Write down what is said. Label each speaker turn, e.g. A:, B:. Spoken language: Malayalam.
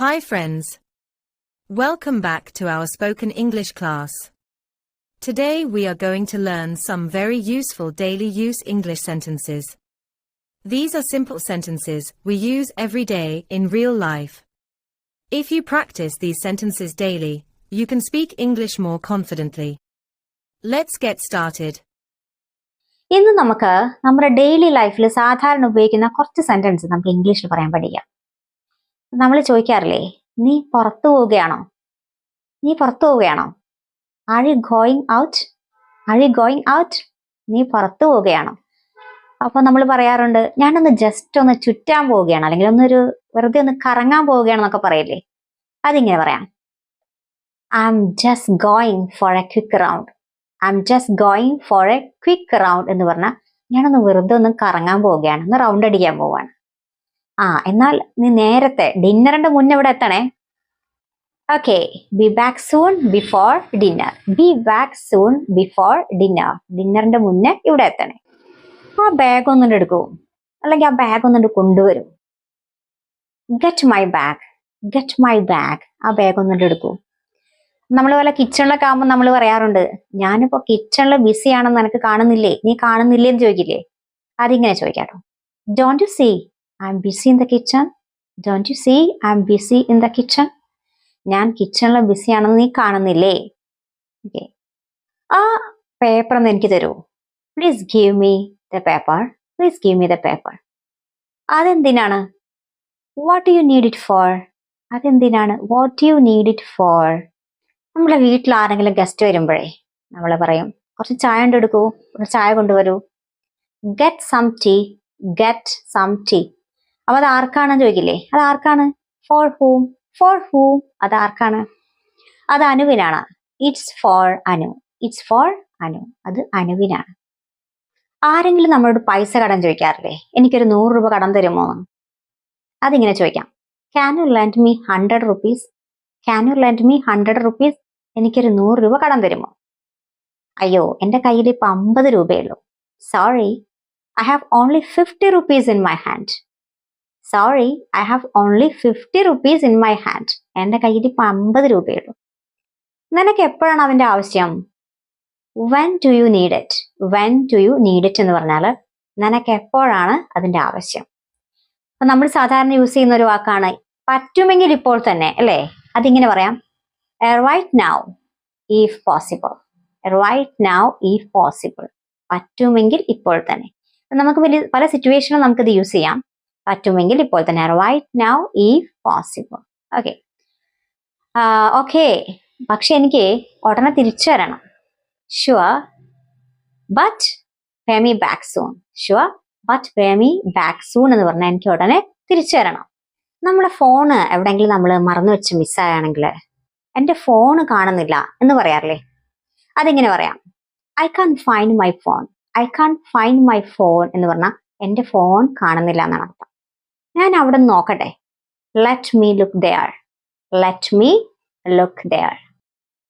A: Hi friends. Welcome back to our spoken English class. Today we are going to learn some very useful daily use English sentences. These are simple sentences we use every day in real life. If you practice these sentences daily, you can speak English more confidently. Let's get started.
B: ഇന്ന് നമുക്ക് നമ്മുടെ ഡെയിലി ലൈഫിൽ സാധാരണ ഉപയോഗിക്കുന്ന കുറച്ച് സെന്റൻസ് നമുക്ക് ഇംഗ്ലീഷിൽ പറയാൻ പഠിക്കാം നമ്മൾ ചോദിക്കാറില്ലേ നീ പുറത്തു പോവുകയാണോ? നീ പുറത്തു പോവുകയാണോ? Are you going out are you going out നീ പുറത്തു പോവുകയാണോ? അപ്പോൾ നമ്മൾ പറയാറുണ്ട് ഞാനൊന്ന് ജസ്റ്റ് ഒന്ന് ചുറ്റാൻ പോവുകയാണ്. അല്ലെങ്കിൽ ഒന്നൊരു വെറുതെ ഒന്ന് കറങ്ങാൻ പോവുകയാണെന്നൊക്കെ പറയില്ലേ? അതിങ്ങനെ പറയാം. I'm just going for a quick round I'm just going for a quick round എന്ന് പറഞ്ഞാൽ ഞാനൊന്ന് വെറുതെ ഒന്ന് കറങ്ങാൻ പോവുകയാണ്. ഒന്ന് റൗണ്ട് അടിക്കാൻ പോവാണ് ആ എന്നാൽ നീ നേരത്തെ ഡിന്നറിന്റെ മുന്നേ ഇവിടെ എത്തണേ. Okay be back soon before dinner be back soon before dinner ഡിന്നറിന്റെ മുന്നേ ഇവിടെ എത്തണേ. ആ ബാഗ് ഒന്നുകൊണ്ട് എടുക്കൂ. അല്ലെങ്കിൽ ആ ബാഗ് ഒന്നുകൊണ്ട് കൊണ്ടുവരൂ. Get my bag get my bag ആ ബാഗ് ഒന്നുകൊണ്ട് എടുക്കൂ. നമ്മൾ പോലെ കിച്ചണിലൊക്കെ ആകുമ്പോൾ നമ്മൾ പറയാറുണ്ട് ഞാനിപ്പോ കിച്ചണിൽ ബിസി ആണെന്ന് എനിക്ക് കാണുന്നില്ലേ? നീ കാണുന്നില്ലേ എന്ന് ചോദിക്കില്ലേ? അതിങ്ങനെ ചോദിക്കാട്ടോ. Don't you see I'm busy in the kitchen don't you see I'm busy in the kitchen ഞാൻ കിച്ചണിൽ ബിസി ആണെന്ന് നീ കാണുന്നില്ലേ? ഓക്കെ ആ പേപ്പർ ഒന്ന് എനിക്ക് തരൂ. Please give me the paper please give me the paper അതെന്തിനാണ്? What you need it for അതെന്തിനാണ്? What you need it for നമ്മളെ വീട്ടിൽ ആരെങ്കിലും ഗസ്റ്റ് വരുമ്പോഴേ നമ്മൾ പറയും കുറച്ച് ചായ കൊണ്ടെടുക്കൂ കുറച്ച് ചായ കൊണ്ടുവരൂ. Get some tea get some tea അപ്പൊ അത് ആർക്കാണെന്ന് ചോദിക്കില്ലേ? അത് ആർക്കാണ്? ഫോർ ഹൂം ഫോർ ഹൂം അത് ആർക്കാണ്? അത് അനുവിനാണ്. It's for Anu. It's for Anu. അത് അനുവിനാണ്. ആരെങ്കിലും നമ്മളോട് പൈസ കടം ചോദിക്കാറില്ലേ? എനിക്കൊരു നൂറ് രൂപ കടം തരുമോ? അതിങ്ങനെ ചോദിക്കാം. Can you lend me hundred rupees can you lend me hundred rupees എനിക്കൊരു നൂറ് രൂപ കടം തരുമോ? അയ്യോ എന്റെ കയ്യിൽ ഇപ്പം അമ്പത് രൂപയുള്ളൂ sorry I have only fifty rupees in my hand sorry I have only fifty rupees in my hand എന്റെ കയ്യിൽ ഇപ്പം അമ്പത് രൂപയുള്ളൂ. നിനക്ക് എപ്പോഴാണ് അവന്റെ ആവശ്യം? When to you need it when to you need it എന്ന് പറഞ്ഞാൽ നിനക്ക് എപ്പോഴാണ് അതിന്റെ ആവശ്യം? അപ്പൊ നമ്മൾ സാധാരണ യൂസ് ചെയ്യുന്ന ഒരു വാക്കാണ് പറ്റുമെങ്കിൽ ഇപ്പോൾ തന്നെ അല്ലേ? അതിങ്ങനെ പറയാം. Right now if possible right now if possible പറ്റുമെങ്കിൽ ഇപ്പോൾ തന്നെ. നമുക്ക് വലിയ പല സിറ്റുവേഷനും നമുക്കിത് യൂസ് ചെയ്യാം. പറ്റുമെങ്കിൽ ഇപ്പോൾ തന്നെ റൈറ്റ് നൗ ഈ പോസിബിൾ ഓക്കെ ഓക്കെ പക്ഷെ എനിക്ക് ഉടനെ തിരിച്ചു വരണം. Sure but pay me back soon sure but pay me back soon എന്ന് പറഞ്ഞാൽ എനിക്ക് ഉടനെ തിരിച്ചു വരണം. നമ്മുടെ ഫോണ് എവിടെയെങ്കിലും നമ്മൾ മറന്നു വെച്ച് മിസ്സായാണെങ്കിൽ എന്റെ ഫോണ് കാണുന്നില്ല എന്ന് പറയാറില്ലേ? അതിങ്ങനെ പറയാം? I can't find my phone I can't find my phone എന്ന് പറഞ്ഞാൽ എന്റെ ഫോൺ കാണുന്നില്ല എന്നാണ് അർത്ഥം. അവിടെ നോക്കട്ടെ. Let me look there let me look there